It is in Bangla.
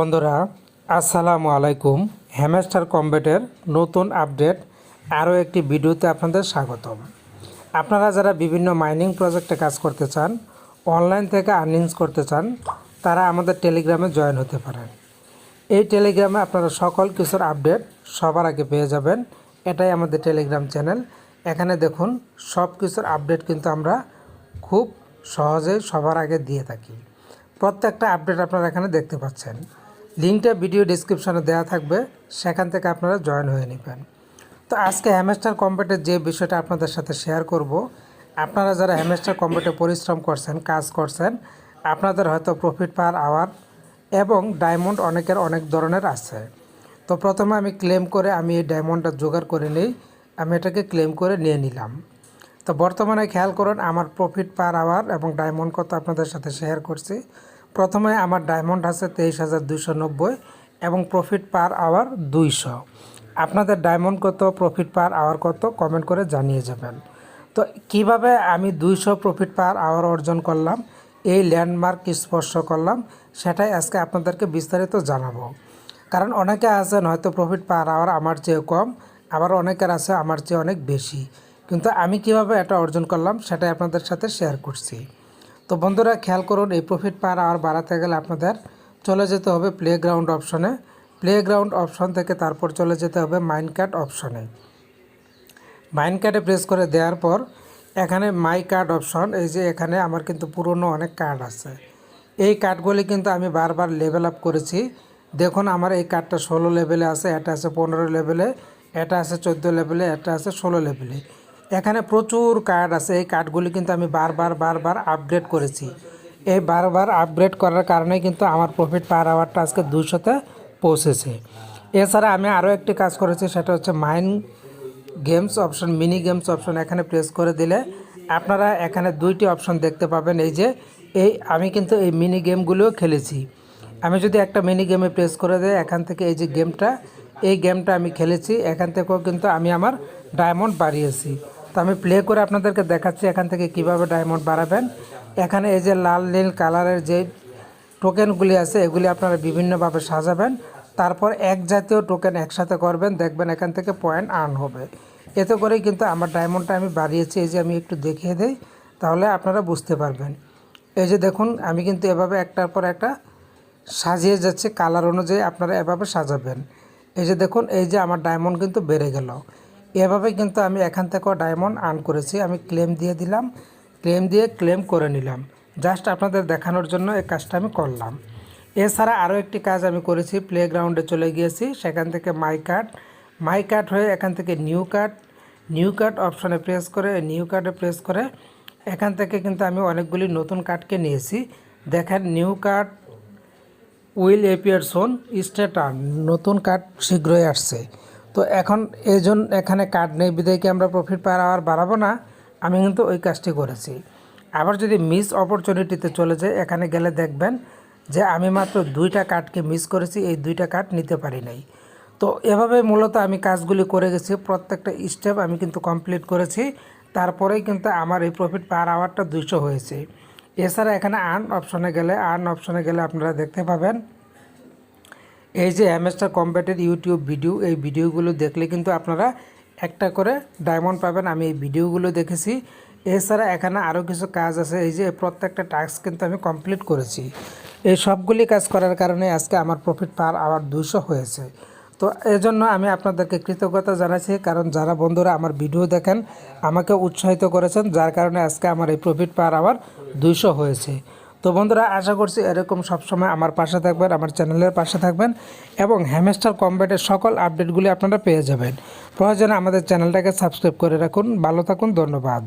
বন্ধুরা, আসসালামু আলাইকুম। হ্যামেস্টার কম্বেটের নতুন আপডেট আরও একটি ভিডিওতে আপনাদের স্বাগতম। আপনারা যারা বিভিন্ন মাইনিং প্রজেক্টে কাজ করতে চান অনলাইন থেকে আর্নিংস করতে চান, তারা আমাদের টেলিগ্রামে জয়েন হতে পারেন। এই টেলিগ্রামে আপনারা সকল কিছুর আপডেট সবার আগে পেয়ে যাবেন। এটাই আমাদের টেলিগ্রাম চ্যানেল এখানে দেখুন, সব কিছুর আপডেট কিন্তু আমরা খুব সহজেই সবার আগে দিয়ে থাকি। প্রত্যেকটা আপডেট আপনারা এখানে দেখতে পাচ্ছেন। লিঙ্কটা ভিডিও ডিসক্রিপশনে দেওয়া থাকবে, সেখান থেকে আপনারা জয়েন হয়ে নেবেন। তো আজকে হ্যামেস্টার কম্পিউটার যে বিষয়টা আপনাদের সাথে শেয়ার করব, আপনারা যারা হ্যামেস্টার কম্পিউটার পরিশ্রম করছেন, কাজ করছেন, আপনাদের হয়তো প্রফিট পার আওয়ার এবং ডায়মন্ড অনেকের অনেক ধরনের আছে। তো প্রথমে আমি ক্লেম করে আমি এই ডায়মন্ডটা জোগাড় করে নিই, আমি এটাকে ক্লেম করে নিয়ে নিলাম। তো বর্তমানে খেয়াল করুন, আমার প্রফিট পার আওয়ার এবং ডায়মন্ড কত আপনাদের সাথে শেয়ার করছি। প্রথমে আমার ডায়মন্ড আছে তেইশ হাজার নব্বই এবং প্রফিট পার আওয়ার দুইশো। আপনাদের ডায়মন্ড কত, প্রফিট পার আওয়ার কত, কমেন্ট করে জানিয়ে যাবেন। তো কীভাবে আমি দুইশো প্রফিট পার আওয়ার অর্জন করলাম, এই ল্যান্ডমার্ক স্পর্শ করলাম, সেটাই আজকে আপনাদেরকে বিস্তারিত জানাব। কারণ অনেকে আছেন হয়তো প্রফিট পার আওয়ার আমার চেয়ে কম, আবার অনেকের আছে আমার চেয়ে অনেক বেশি। কিন্তু আমি কীভাবে এটা অর্জন করলাম, সেটাই আপনাদের সাথে শেয়ার করছি। তো বন্ধুরা খেয়াল করুন, এই প্রফিট পার আর বাড়াতে গেলে আপনাদের চলে যেতে হবে প্লে গ্রাউন্ড অপশনে প্লে গ্রাউন্ড অপশন থেকে তারপর চলে যেতে হবে মাইন্ড কার্ড অপশনে মাইন্ড কার্ডে প্রেস করে দেওয়ার পর এখানে মাই কার্ড অপশন এই যে এখানে আমার কিন্তু পুরনো অনেক কার্ড আছে। এই কার্ডগুলি কিন্তু আমি বারবার লেভেল আপ করেছি। দেখুন, আমার এই কার্ডটা ষোলো লেভেলে আছে, এটা আছে পনেরো লেভেলে এটা আছে চোদ্দ লেভেলে এটা আছে ষোলো লেভেলে এখানে প্রচুর কার্ড আছে। এই কার্ডগুলি কিন্তু আমি বারবার বারবার আপগ্রেড করেছি। এই বারবার আপগ্রেড করার কারণে কিন্তু আমার প্রফিট পার আওয়ারটা আজকে দুশোতে পৌঁছেছে। এছাড়া আমি আরও একটি কাজ করেছি, সেটা হচ্ছে mind games option mini games option এখানে প্রেস করে দিলে আপনারা এখানে দুইটি অপশন দেখতে পাবেন। এই যে, এই আমি কিন্তু এই মিনি গেমগুলোও খেলেছি। আমি যদি একটা মিনি গেমে প্রেস করে দেয় এখান থেকে এই যে গেমটা এই গেমটা আমি খেলেছি। এখান থেকেও কিন্তু আমি আমার ডায়মন্ড বাড়িয়েছি। তো আমি প্লে করে আপনাদেরকে দেখাচ্ছি এখান থেকে কীভাবে ডায়মন্ড বাড়াবেন এখানে এই যে লাল, নীল কালারের যে টোকেনগুলি আছে, এগুলি আপনারা বিভিন্নভাবে সাজাবেন। তারপর এক জাতীয় টোকেন একসাথে করবেন, দেখবেন এখান থেকে পয়েন্ট আর্ন হবে। এতে করেই কিন্তু আমার ডায়মন্ডটা আমি বাড়িয়েছি, এই যে আমি একটু দেখিয়ে দিই, তাহলে আপনারা বুঝতে পারবেন। এই যে দেখুন, আমি কিন্তু এভাবে একটার পর একটা সাজিয়ে যাচ্ছে কালার অনুযায়ী আপনারা এভাবে সাজাবেন। এই যে দেখুন, এই যে আমার ডায়মন্ড কিন্তু বেড়ে গেল। এভাবে কিন্তু আমি এখান থেকেও ডায়মন্ড আর্ন করেছি। আমি ক্লেম দিয়ে দিলাম। ক্লেম দিয়ে ক্লেম করে নিলাম। জাস্ট আপনাদের দেখানোর জন্য এই কাজটা আমি করলাম। এছাড়া আরও একটি কাজ আমি করেছি। প্লেগ্রাউন্ডে চলে গিয়েছি। সেখান থেকে মাই কার্ড মাই কার্ড হয়ে এখান থেকে নিউ কার্ড নিউ কার্ড অপশনে প্রেস করে নিউ কার্ডে প্রেস করে এখান থেকে কিন্তু আমি অনেকগুলি নতুন কার্ডকে নিয়েছি। দেখেন new card will appear soon stature নতুন কার্ড শীঘ্রই আসছে। তো এখন এই জন্য এখানে কার্ড নেই, বিদায় কি আমরা প্রফিট পার আওয়ার বাড়াবো না? আমি কিন্তু ওই কাজটি করেছি। আবার যদি মিস অপরচুনিটিতে চলে যায় এখানে গেলে দেখবেন যে আমি মাত্র দুইটা কার্ডকে মিস করেছি, এই দুইটা কার্ড নিতে পারি নাই। তো এভাবে মূলত আমি কাজগুলি করে গেছি, প্রত্যেকটা স্টেপ আমি কিন্তু কমপ্লিট করেছি। তারপরেই কিন্তু আমার এই প্রফিট পার আওয়ারটা দুইশো হয়েছে। এছাড়া এখানে আর্ন অপশনে গেলে আর্ন অপশনে গেলে আপনারা দেখতে পাবেন এই যে অ্যামেস্টার কম্প্যাটের ইউটিউব ভিডিও এই ভিডিওগুলো দেখলে কিন্তু আপনারা একটা করে ডায়মন্ড পাবেন। আমি এই ভিডিওগুলো দেখেছি। এছাড়া এখানে আরও কিছু কাজ আছে। এই যে প্রত্যেকটা টাস্ক কিন্তু আমি কমপ্লিট করেছি। এই সবগুলি কাজ করার কারণে আজকে আমার প্রফিট পার আওয়ার দুশো হয়েছে। তো এজন্য আমি আপনাদেরকে কৃতজ্ঞতা জানাচ্ছি। কারণ যারা বন্ধুরা আমার ভিডিও দেখেন, আমাকে উৎসাহিত করেছেন, যার কারণে আজকে আমার এই প্রফিট পার আওয়ার দুইশো হয়েছে। তো বন্ধুরা, আশা করছি এরকম সবসময় আমার পাশে থাকবেন, আমার চ্যানেলের পাশে থাকবেন এবং হ্যামেস্টার কম্ব্যাটের সকল আপডেটগুলি আপনারা পেয়ে যাবেন। প্রয়োজনে আমাদের চ্যানেলটাকে সাবস্ক্রাইব করে রাখুন। ভালো থাকুন, ধন্যবাদ।